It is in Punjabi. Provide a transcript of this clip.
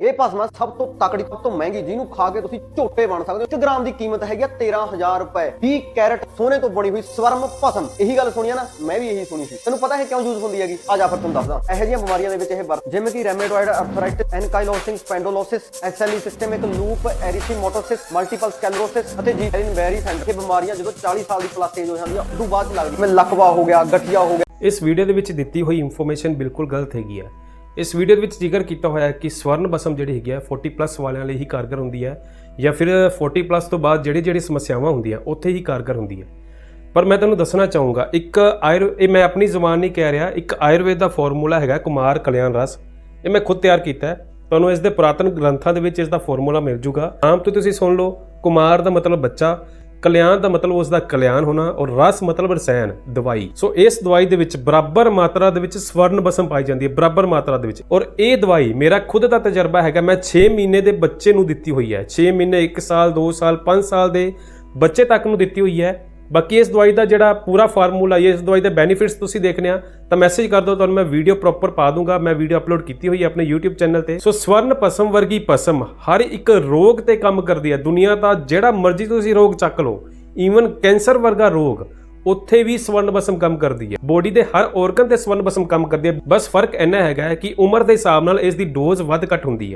ਇਹ ਭਸਮਾ ਸਭ ਤੋਂ ਤਕੜੀ, ਸਭ ਤੋਂ ਮਹਿੰਗੀ, ਜਿਹਨੂੰ ਖਾ ਕੇ ਤੁਸੀਂ ਝੋਟੇ ਬਣ ਸਕਦੇ ਹੋ। 1 ਗ੍ਰਾਮ ਦੀ ਕੀਮਤ ਹੈਗੀ ਆ 13000 ਰੁਪਏ। 20 ਕੈਰਟ ਸੋਨੇ ਤੋਂ ਬਣੀ ਹੋਈ ਸਵਰਮ ਭਸਮ। ਇਹੀ ਗੱਲ ਸੁਣੀ ਆ ਨਾ, ਮੈਂ ਵੀ ਇਹੀ ਸੁਣੀ ਸੀ। ਤੈਨੂੰ ਪਤਾ ਹੈ ਕਿਉਂ ਯੂਜ਼ ਹੁੰਦੀ ਹੈਗੀ? ਆ ਜਾ ਫਿਰ ਤੁਹਾਨੂੰ ਦੱਸਦਾ। ਇਹੋ ਜਿਹੀਆਂ ਬਿਮਾਰੀਆਂ ਦੇ ਵਿੱਚ ਇਹ ਵਰਤ ਜਿਵੇਂ ਕਿ rheumatoid arthritis ankylosis spondylosis SLE systemic lupus erythematosus multiple sclerosis ਅਤੇ ਜੀਟਰਿਨ ਵੈਰੀ ਸੈਂਟਰ ਇਹ ਬਿਮਾਰੀਆਂ ਜਦੋਂ 40 ਸਾਲ ਦੀ ਪਲੱਸ ਏਜ ਹੋ ਜਾਂਦੀ ਆ, ਉਦੋਂ ਬਾਅਦ ਚ ਲੱਗਦੀ ਮੈਂ ਲਕਵਾ ਹੋ ਗਿਆ, ਗਠੀਆ ਹੋ ਗਿਆ। ਇਸ ਵੀਡੀਓ ਦੇ ਵਿੱਚ ਦਿੱਤੀ ਹੋਈ ਇਨਫੋਰਮੇਸ਼ਨ ਬਿਲਕੁਲ ਗਲਤ ਹੈਗੀ ਹੈ ਇਸ ਵੀਡੀਓ ਦੇ ਵਿੱਚ ਜ਼ਿਕਰ ਕੀਤਾ ਹੋਇਆ ਹੈ ਕਿ ਸਵਰਨ ਬਸਮ ਜਿਹੜੀ ਹੈਗੀ ਹੈ 40 ਪਲੱਸ ਵਾਲਿਆਂ ਲਈ ਹੀ ਕਾਰਗਰ ਹੁੰਦੀ ਹੈ ਜਾਂ ਫਿਰ 40 ਪਲੱਸ ਤੋਂ ਬਾਅਦ ਜਿਹੜੀ ਜਿਹੜੀ ਸਮੱਸਿਆਵਾਂ ਹੁੰਦੀਆਂ ਉੱਥੇ ਹੀ ਕਾਰਗਰ ਹੁੰਦੀ ਹੈ। ਪਰ ਮੈਂ ਤੁਹਾਨੂੰ ਦੱਸਣਾ ਚਾਹੂੰਗਾ, ਇੱਕ ਆਯੁਰ ਇਹ ਮੈਂ ਆਪਣੀ ਜ਼ੁਬਾਨ ਨਹੀਂ ਕਹਿ ਰਿਹਾ, ਇੱਕ ਆਯੁਰਵੇਦ ਦਾ ਫਾਰਮੂਲਾ ਹੈਗਾ ਕੁਮਾਰ ਕਲਿਆਣ ਰਸ। ਇਹ ਮੈਂ ਖੁਦ ਤਿਆਰ ਕੀਤਾ ਹੈ। ਤੁਹਾਨੂੰ ਇਸ ਦੇ ਪੁਰਾਤਨ ਗ੍ਰੰਥਾਂ ਦੇ ਵਿੱਚ ਇਸ ਦਾ ਫਾਰਮੂਲਾ ਮਿਲ ਜੂਗਾ। ਆਮ ਤੋਂ ਤੁਸੀਂ ਸੁਣ ਲਓ, ਕੁਮਾਰ ਦਾ ਮਤਲਬ ਬੱਚਾ। ਕਲਿਆਣ ਦਾ ਮਤਲਬ ਉਸ ਦਾ ਕਲਿਆਣ ਹੋਣਾ ਔਰ ਰਸ ਮਤਲਬ ਰਸਾਇਣ, ਦਵਾਈ। ਸੋ ਇਸ ਦਵਾਈ ਦੇ ਵਿੱਚ ਬਰਾਬਰ ਮਾਤਰਾ ਦੇ ਵਿੱਚ ਸਵਰਨ ਬਸਮ ਪਾਈ ਜਾਂਦੀ ਹੈ, ਬਰਾਬਰ ਮਾਤਰਾ ਦੇ ਵਿੱਚ। ਔਰ ਇਹ ਦਵਾਈ ਮੇਰਾ ਖੁਦ ਦਾ ਤਜਰਬਾ ਹੈਗਾ, ਮੈਂ 6 ਮਹੀਨੇ ਦੇ ਬੱਚੇ ਨੂੰ ਦਿੱਤੀ ਹੋਈ ਹੈ। 6 ਮਹੀਨੇ 1 ਸਾਲ 2 ਸਾਲ 5 ਸਾਲ ਦੇ ਬੱਚੇ ਤੱਕ ਨੂੰ ਦਿੱਤੀ ਹੋਈ ਹੈ। ਬਾਕੀ ਇਸ ਦਵਾਈ ਦਾ ਜਿਹੜਾ ਪੂਰਾ ਫਾਰਮੂਲਾ ਹੈ, ਇਸ ਦਵਾਈ ਦੇ ਬੈਨੀਫਿਟਸ ਤੁਸੀਂ ਦੇਖਣੇ ਆ, ਤਾਂ ਮੈਸੇਜ ਕਰ ਦਿਓ, ਤੁਹਾਨੂੰ ਮੈਂ ਵੀਡੀਓ ਪ੍ਰੋਪਰ ਪਾ ਦੂੰਗਾ, ਮੈਂ ਵੀਡੀਓ ਅਪਲੋਡ ਕੀਤੀ ਹੋਈ ਹੈ ਆਪਣੇ YouTube ਚੈਨਲ ਤੇ। ਸੋ ਸਵਰਨ ਪਸਮ ਵਰਗੀ ਪਸਮ ਹਰ ਇੱਕ ਰੋਗ ਤੇ ਕੰਮ ਕਰਦੀ ਹੈ। ਦੁਨੀਆ ਦਾ ਜਿਹੜਾ ਮਰਜ਼ੀ ਤੁਸੀਂ ਰੋਗ ਚੱਕ ਲਓ ਈਵਨ ਕੈਂਸਰ ਵਰਗਾ ਰੋਗ, ਉੱਥੇ ਵੀ ਸਵਰਨ ਬਸਮ ਕੰਮ ਕਰਦੀ ਹੈ। ਬੋਡੀ ਦੇ ਹਰ ਔਰਗਨ ਤੇ ਸਵਰਨ ਬਸਮ ਕੰਮ ਕਰਦੀ ਹੈ। ਬਸ ਫ਼ਰਕ ਇੰਨਾ ਹੈਗਾ ਹੈ ਕਿ ਉਮਰ ਦੇ ਹਿਸਾਬ ਨਾਲ ਇਸ ਦੀ ਡੋਜ਼ ਵੱਧ ਘੱਟ ਹੁੰਦੀ ਹੈ।